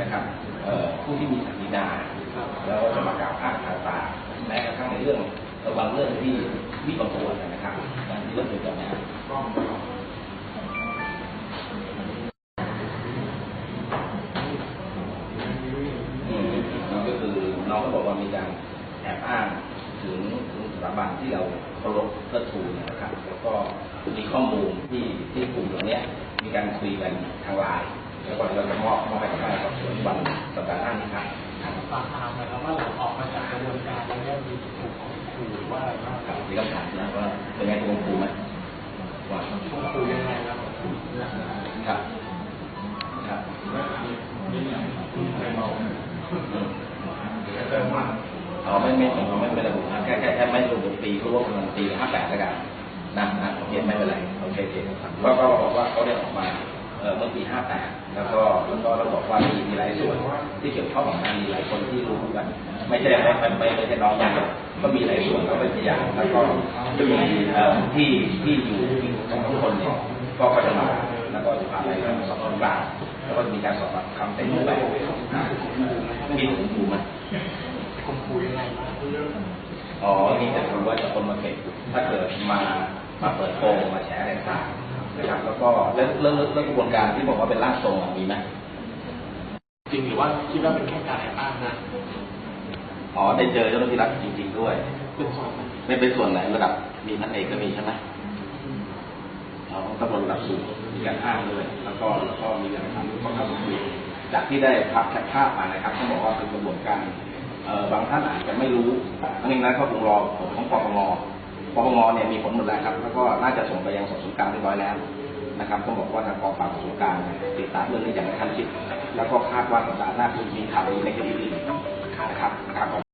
นะครับผู้ที่มีศักดินาแล้วก็จะมากล่าวอ้างต่างๆแม้กระทั่งในเรื่องบางเรื่องที่ที่ประมวนะครับอย่างเรื่องนี้ก็คือน้องก็บอกว่ามีการแอบอ้างถึงถึงสถาบันที่เราเคารพเทิดทูนนะครับ แล้วก็มีข้อมูลที่ที่กลุ่มเหล่านี้มีการคุยกันทางไลน์ แล้วก็เราจะมอบมอบให้กับพนักงานสอบสวนวันสัปดาห์หน้านี้ครับฝากถามหน่อยครับว่าหลังออกมาจากกระบวนการแล้วเนี่ยมีถูกขู่หรือว่าอะไรบ้างครับมีคำถามนะว่าเป็นไงคุณครูไหมว่าถูกขู่ยังไงครับครับครับอืมอ๋อไม่ไม่ไม่ไม่เป็นระบุนะแค่แค่แค่ไม่ระบุปีเพราะว่ามันปีห้าแปดแล้วกันนะนะโอเคไม่เป็นไรโอเคโอเคก็ก็บอกว่าเขาได้ออกมา เออเมื่อปีห้าแปดแล้วก็แล้วก็เราบอกว่ามีมีหลายส่วนที่เกี่ยวข้องกับงานมีหลายคนที่รู้กัน ไม่ใช่ไม่ไม่ไม่ไม่ใช่น้องอย่างเดียวก็มีหลายส่วนก็เป็นพยานแล้วก็จะมีเอ่ที่ที่อยู่ของทุกคนเนี่ยก็ก็จะมาแล้วก็จะพาไปการสอบสวนกลางแล้วก็มีการสอบปากคำเต็มรูปแบบมีถึงครูไหมข่มขู่ยังไงบ้างอ๋อมีแต่ครูว่าจะคนมาเก็บถ้าเกิดมามาเปิดโปงมาแฉอะไรต่าง ก็เรื่องเรื่องเรื่องกระบวนการที่บอกว่าเป็นร่างทรงอะมีไหมจริงหรือว่าคิดว่าเป็นแค่การแอบอ้างนะอ๋อได้เจอเจ้าหน้าที่รัฐจริง ๆ ด้วยเป็นส่วนไหนไม่เป็นส่วนไหนระดับมีพันเอกก็มีใช่ไหมอ๋อตำรวจระดับสูงมีการอ้างด้วยแล้วก็แล้วก็มีการทำข้อเข้าคุยจากที่ได้พับแคปภาพมานะครับต้องบอกว่าเป็นกระบวนการเอ่อบางท่านอาจจะไม่รู้ทั้งนี้นั้นก็คงรอผลของปปงปปงเนี่ยมีผลหมดแล้วครับ แล้วก็น่าจะส่งไปยังสอบสวนกลางเรียบร้อยแล้ว นะครับต้องบอกว่าทางกองปราบส่วการติดตามเรื่องนี้อย่างขันชิดแล้วก็คาดว่าสัปดาห์หน้าคุณมีข่าวดีในคดีนี้นะครับ